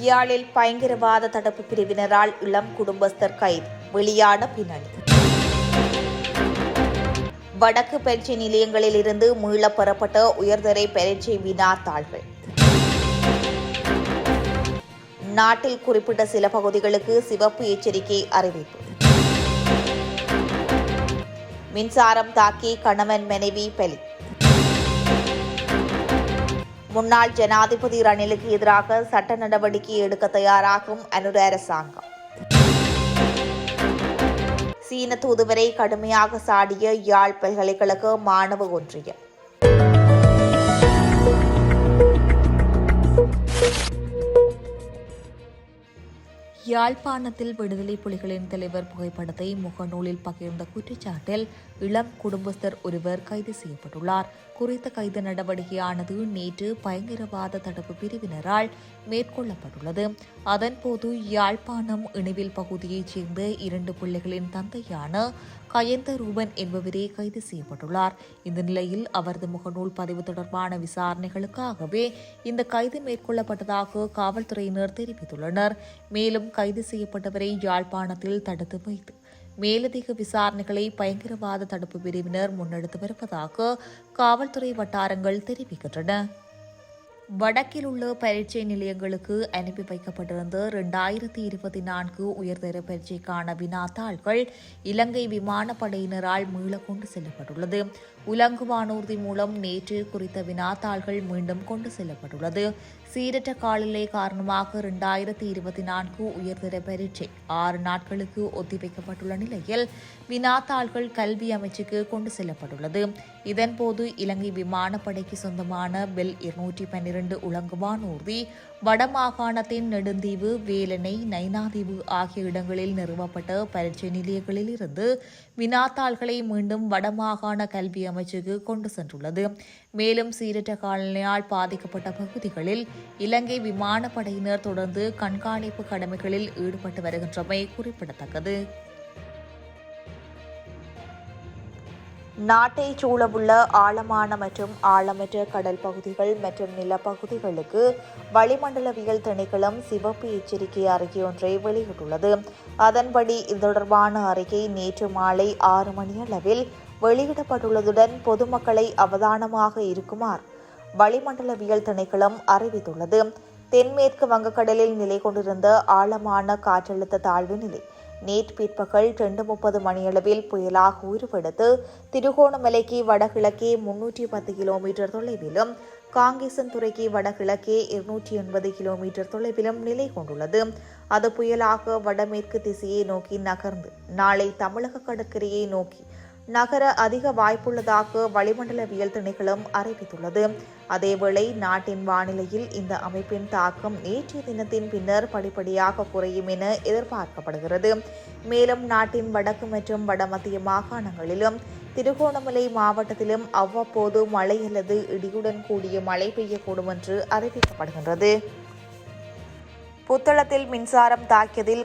யாழில் பயங்கரவாத தடுப்பு பிரிவினரால் இளம் குடும்பஸ்தர் கைது. வெளியான பின்னணி. வடக்கு பயிற்சி நிலையங்களில் இருந்து மீளப் பெறப்பட்ட உயர்தர பயிற்சி வினாத்தாள்கள் நாட்டில் குறிப்பிட்ட சில பகுதிகளுக்கு சிவப்பு எச்சரிக்கை அறிவிப்பு. மின்சாரம் தாக்கி கணவன் மனைவி பலி முன்னாள் ஜனாதிபதி ரணிலுக்கு எதிராக சட்ட நடவடிக்கை எடுக்க தயாராகும் அனுர அரசாங்கம். சீன தூதுவரை கடுமையாக சாடிய யாழ் பல்கலைக்கழக மாணவ ஒன்றியம். யாழ்ப்பாணத்தில் விடுதலை புலிகளின் தலைவர் புகைப்படத்தை முகநூலில் பகிர்ந்த குற்றச்சாட்டில் இளம் குடும்பஸ்தர் ஒருவர் கைது செய்யப்பட்டுள்ளார். குறித்த கைது நடவடிக்கையானது நேற்று பயங்கரவாத தடுப்பு பிரிவினரால் மேற்கொள்ளப்பட்டுள்ளது. அதன்போது யாழ்ப்பாணம் இணைவில் பகுதியைச் சேர்ந்த இரண்டு பிள்ளைகளின் தந்தையான கயந்த ரூபன் என்பவரே கைது செய்யப்பட்டுள்ளார். இந்த நிலையில் அவரது முகநூல் பதிவு தொடர்பான விசாரணைகளுக்காகவே இந்த கைது மேற்கொள்ளப்பட்டதாக காவல்துறையினர் தெரிவித்துள்ளனர். மேலும் கைது செய்யப்பட்டவரை யாழ்ப்பாணத்தில் தடுத்து வைத்து மேலதிக விசாரணைகளை பயங்கரவாத தடுப்பு பிரிவினர் முன்னெடுத்து வருவதாக காவல்துறை வட்டாரங்கள் தெரிவிக்கின்றன. வடக்கில் உள்ள பரீட்சை நிலையங்களுக்கு அனுப்பி வைக்கப்பட்டிருந்த இரண்டாயிரத்தி இருபத்தி நான்கு உயர்தர பரீட்சைக்கான வினாத்தாள்கள் இலங்கை விமானப்படையினரால் மீள கொண்டு செல்லப்பட்டுள்ளது. உலங்கு வானூர்தி மூலம் நேற்று குறித்த வினாத்தாள்கள் மீண்டும் கொண்டு செல்லப்பட்டுள்ளது. சீரற்ற காலநிலை காரணமாக இரண்டாயிரத்தி இருபத்தி நான்கு உயர்தர பரீட்சை. ஆறு நாட்களுக்கு ஒத்திவைக்கப்பட்டுள்ள நிலையில் வினாத்தாள்கள் கல்வி அமைச்சுக்கு கொண்டு செல்லப்பட்டுள்ளது. இதன்போது இலங்கை விமானப்படைக்கு சொந்தமான பெல் இருநூற்றி பன்னிரண்டு உலங்குவான் ஊர்தி வடமாகாணத்தின் நெடுந்தீவு வேலனை நைனாதீவு ஆகிய இடங்களில் நிறுவப்பட்ட பரீட்சை நிலையங்களில் இருந்து வினாத்தாள்களை மீண்டும் வடமாகாண கல்வி அமைச்சுக்கு கொண்டு சென்றுள்ளது. மேலும் சீரற்ற காலநிலையால் பாதிக்கப்பட்ட பகுதிகளில் இலங்கை விமானப்படையினர் தொடர்ந்து கண்காணிப்பு கடமைகளில் ஈடுபட்டு வருகின்றமை குறிப்பிடத்தக்கது. நாட்டை சூழவுள்ள ஆழமான மற்றும் ஆழமற்ற கடல் பகுதிகள் மற்றும் நிலப்பகுதிகளுக்கு வளிமண்டலவியல் திணைக்களம் சிவப்பு எச்சரிக்கை அறிக்கை ஒன்றை வெளியிட்டுள்ளது. அதன்படி இது தொடர்பான அறிக்கை நேற்று மாலை ஆறு மணியளவில் வெளியிடப்பட்டுள்ளதுடன் பொதுமக்களை அவதானமாக இருக்குமாறு வளிமண்டலவியல் திணைக்களம் அறிவித்துள்ளது. தென்மேற்கு வங்கக்கடலில் நிலை கொண்டிருந்த ஆழமான காற்றழுத்த தாழ்வு நிலை நேற்று பிற்பகல் ரெண்டு முப்பது மணியளவில் புயலாக உருவெடுத்து திருகோணமலைக்கு வடகிழக்கே முன்னூற்றி பத்து கிலோமீட்டர் தொலைவிலும் காங்கேசன் துறைக்கு வடகிழக்கே இருநூற்றி எண்பது கிலோமீட்டர் தொலைவிலும் நிலை கொண்டுள்ளது. அது புயலாக வடமேற்கு திசையை நோக்கி நகர்ந்து நாளை தமிழக கடற்கரையை நோக்கி நகர அதிக வாய்ப்புள்ளதாக வளிமண்டலவியல் திணைக்களம் அறிவித்துள்ளது. அதேவேளை நாட்டின் வானிலையில் இந்த அமைப்பின் தாக்கம் நேற்றைய தினத்தின் பின்னர் படிப்படியாக குறையும் என எதிர்பார்க்கப்படுகிறது. மேலும் நாட்டின் வடக்கு மற்றும் வடமத்திய மாகாணங்களிலும் திருகோணமலை மாவட்டத்திலும் அவ்வப்போது மழை அல்லது இடியுடன் கூடிய மழை பெய்யக்கூடும் என்று அறிவிக்கப்படுகின்றது. புத்தளத்தில் மின்சாரம் தாக்கியதில்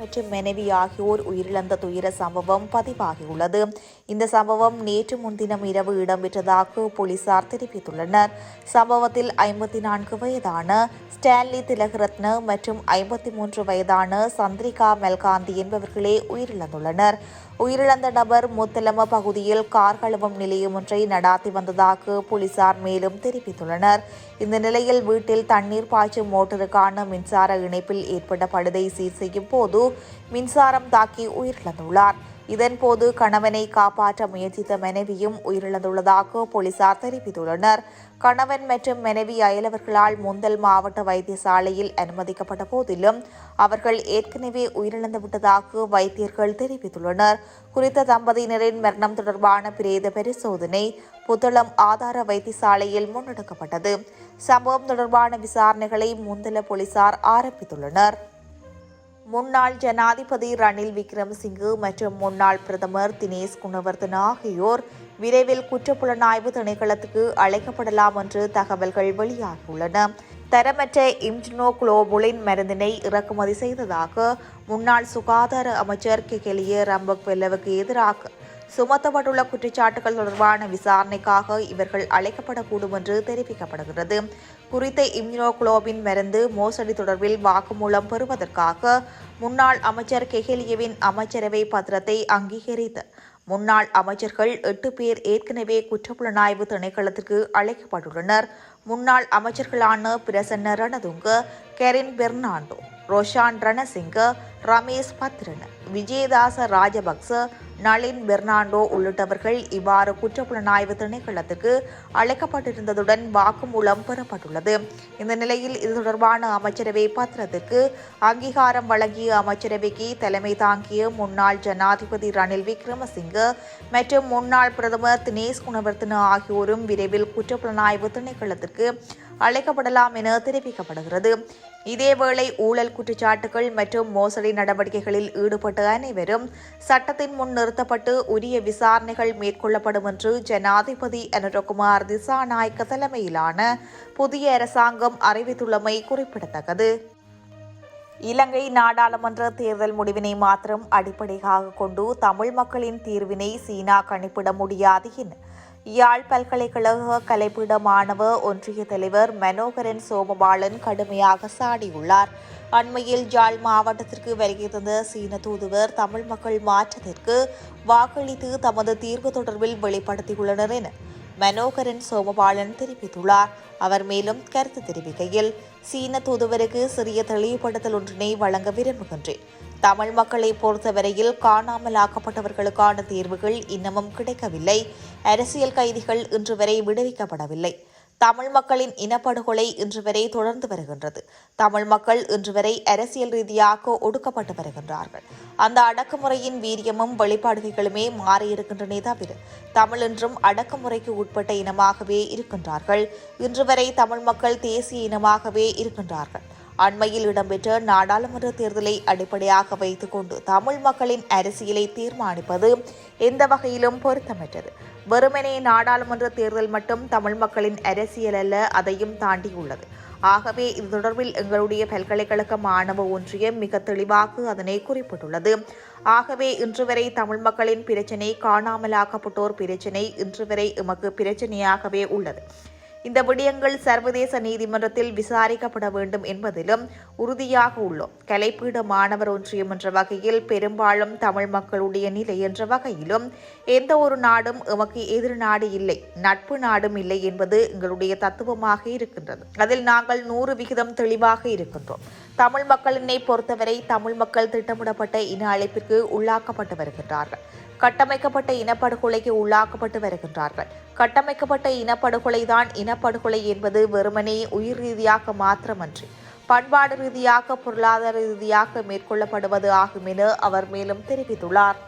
மற்றும் மனைவி ஆகியோர் உயிரிழந்த துயர சம்பவம் பதிவாகியுள்ளது. இந்த சம்பவம் நேற்று முன்தினம் இரவு இடம்பெற்றதாக போலீசார் தெரிவித்துள்ளனர். சம்பவத்தில் ஐம்பத்தி நான்கு வயதான ஸ்டான்லி திலகரத்ன மற்றும் ஐம்பத்தி மூன்று வயதான சந்திரிகா மெல்காந்தி என்பவர்களே உயிரிழந்துள்ளனர். உயிரிழந்த நபர் முத்தலம பகுதியில் கார் கழுவும் நிலையம் ஒன்றை நடாத்தி வந்ததாக போலீசார் மேலும் தெரிவித்துள்ளனர். இந்த நிலையில் வீட்டில் தண்ணீர் பாய்ச்சும் மோட்டருக்கான மின்சார இணைப்பில் ஏற்பட்ட பழுதை சீர் செய்யும் போது மின்சாரம் தாக்கி உயிரிழந்துள்ளார். இதன்போது கணவனை காப்பாற்ற முயற்சித்த மனைவியும் உயிரிழந்துள்ளதாக போலீசார் தெரிவித்துள்ளனர். கணவன் மற்றும் மனைவி அயலவர்களால் முந்தல் மாவட்ட வைத்தியசாலையில் அனுமதிக்கப்பட்ட போதிலும் அவர்கள் ஏற்கனவே உயிரிழந்து விட்டதாக வைத்தியர்கள் தெரிவித்துள்ளனர். குறித்த தம்பதியினரின் மரணம் தொடர்பான பிரேத பரிசோதனை புத்தளம் ஆதார வைத்தியசாலையில் முன்னெடுக்கப்பட்டது. சம்பவம் தொடர்பான விசாரணைகளை முந்தல போலீசார் ஆரம்பித்துள்ளனர். முன்னாள் ஜனாதிபதி ரணில் விக்ரம்சிங்கு மற்றும் முன்னாள் பிரதமர் தினேஷ் குணவர்தன் ஆகியோர் விரைவில் குற்றப்புலனாய்வு திணைக்களத்துக்கு அழைக்கப்படலாம் என்று தகவல்கள் வெளியாகியுள்ளன. தரமற்ற இம்ஜினோ குளோபுலின் மருந்தினை இறக்குமதி செய்ததாக முன்னாள் சுகாதார அமைச்சர் கெகெலிய ரம்பக் வெல்லவுக்கு எதிராக சுமத்தப்பட்டுள்ள குற்றச்சாட்டுகள் தொடர்பான விசாரணைக்காக இவர்கள் அழைக்கப்படக்கூடும் என்று தெரிவிக்கப்படுகிறது. குறித்த இம்யூனோகுளோபின் மருந்து மோசடி தொடர்பில் வாக்குமூலம் பெறுவதற்காக முன்னாள் அமைச்சர் கெஹெலியவின் அமைச்சரவை பத்திரத்தை அங்கீகரித்து முன்னாள் அமைச்சர்கள் எட்டு பேர் ஏற்கனவே குற்றப்புலனாய்வு திணைக்களத்திற்கு அழைக்கப்பட்டுள்ளனர். முன்னாள் அமைச்சர்களான பிரசன்ன ரணதுங்க கெரின் பெர்னாண்டோ ரோஷான் ரணசிங்க ரமேஷ் பத்ரன் விஜயதாச ராஜபக்ச நளின் பெர்னாண்டோ உள்ளிட்டவர்கள் இவ்வாறு குற்றப்புலனாய்வு திணைக்களத்துக்கு அழைக்கப்பட்டிருந்ததுடன் வாக்குமூலம் பெறப்பட்டுள்ளது. இந்த நிலையில் இது தொடர்பான அமைச்சரவை பத்திரத்திற்கு அங்கீகாரம் வழங்கிய அமைச்சரவைக்கு தலைமை தாங்கிய முன்னாள் ஜனாதிபதி ரணில் விக்ரமசிங்க மற்றும் முன்னாள் பிரதமர் தினேஷ் குணவர்த்தன ஆகியோரும் விரைவில் குற்றப்புலனாய்வு திணைக்களத்திற்கு அழைக்கப்படலாம் என தெரிவிக்கப்படுகிறது. இதேவேளை ஊழல் குற்றச்சாட்டுகள் மற்றும் மோசடி நடவடிக்கைகளில் ஈடுபட்ட அனைவரும் சட்டத்தின் முன் நிறுத்தப்பட்டு உரிய விசாரணைகள் மேற்கொள்ளப்படும் என்று ஜனாதிபதி அனுரகுமார் திசாநாயக்க தலைமையிலான புதிய அரசாங்கம் அறிவித்துள்ளமை குறிப்பிடத்தக்கது. இலங்கை நாடாளுமன்ற தேர்தல் முடிவினை மாத்திரம் அடிப்படையாக கொண்டு தமிழ் மக்களின் தீர்வினை சீனா கணிப்பிட முடியாது என யாழ் பல்கலைக்கழக கலைப்பீட மாணவ ஒன்றிய தலைவர் மனோகரன் சோமபாலன் கடுமையாக சாடியுள்ளார். அண்மையில் யாழ் மாவட்டத்திற்கு வருகை தந்த சீன தூதுவர் தமிழ் மக்கள் மாற்றத்திற்கு வாக்களித்து தமது தீர்வு தொடர்பில் வெளிப்படுத்தியுள்ளனர் என மனோகரன் சோமபாலன் தெரிவித்துள்ளார். அவர் மேலும் கருத்து தெரிவிக்கையில் சீன தூதுவருக்கு சிறிய தெளிவுபடுத்தல் ஒன்றினை வழங்க விரும்புகின்றேன். தமிழ் மக்களை பொறுத்தவரையில் காணாமலாக்கப்பட்டவர்களுக்கான தீர்வுகள் இன்னமும் கிடைக்கவில்லை. அரசியல் கைதிகள் இன்று வரை விடுவிக்கப்படவில்லை. தமிழ் மக்களின் இனப்படுகொலை இன்று வரை தொடர்ந்து வருகின்றது. தமிழ் மக்கள் இன்று வரை அரசியல் ரீதியாக ஒடுக்கப்பட்டு வருகின்றார்கள். அந்த அடக்குமுறையின் வீரியமும் வெளிப்பாடுகளுமே மாறியிருக்கின்றனே தவிர தமிழ் என்றும் அடக்குமுறைக்கு உட்பட்ட இனமாகவே இருக்கின்றார்கள். இன்று வரை தமிழ் மக்கள் தேசிய இனமாகவே இருக்கின்றார்கள். அண்மையில் இடம்பெற்ற நாடாளுமன்ற தேர்தலை அடிப்படையாக வைத்துக்கொண்டு தமிழ் மக்களின் அரசியலை தீர்மானிப்பது எந்த வகையிலும் பொருத்தமற்றது. வெறுமனே நாடாளுமன்ற தேர்தல் மட்டும் தமிழ் மக்களின் அரசியல் அல்ல அதையும் தாண்டியுள்ளது. ஆகவே இது தொடர்பில் எங்களுடைய பல்கலைக்கழக மாணவ ஒன்றியம் மிக தெளிவாக அதனை குறிப்பிட்டுள்ளது. ஆகவே இன்று வரை தமிழ் மக்களின் பிரச்சினை காணாமலாக்கப்பட்டோர் பிரச்சினை இன்று வரை எமக்கு பிரச்சனையாகவே உள்ளது. இந்த விடயங்கள் சர்வதேச நீதிமன்றத்தில் விசாரிக்கப்பட வேண்டும் என்பதிலும் உறுதியாக உள்ளோம். கலைப்பீட மாணவர் ஒன்றியம் என்ற வகையில் பெரும்பாலும் தமிழ் மக்களுடைய நிலை என்ற வகையிலும் எந்த ஒரு நாடும் எமக்கு எதிர் நாடு இல்லை நட்பு நாடும் இல்லை என்பது எங்களுடைய தத்துவமாக இருக்கின்றது. அதில் நாங்கள் நூறு விகிதம் தெளிவாக இருக்கின்றோம். தமிழ் மக்களினை பொறுத்தவரை தமிழ் மக்கள் திட்டமிடப்பட்ட இன அழைப்பிற்கு உள்ளாக்கப்பட்டு வருகின்றார்கள். கட்டமைக்கப்பட்ட இனப்படுகொலைக்கு உள்ளாக்கப்பட்டு வருகின்றார்கள். கட்டமைக்கப்பட்ட இனப்படுகொலை தான் இனப்படுகொலை என்பது வெறுமனே உயிர் ரீதியாக மாத்திரமன்றி பண்பாடு ரீதியாக பொருளாதார ரீதியாக மேற்கொள்ளப்படுவது ஆகும் என அவர் மேலும் தெரிவித்துள்ளார்.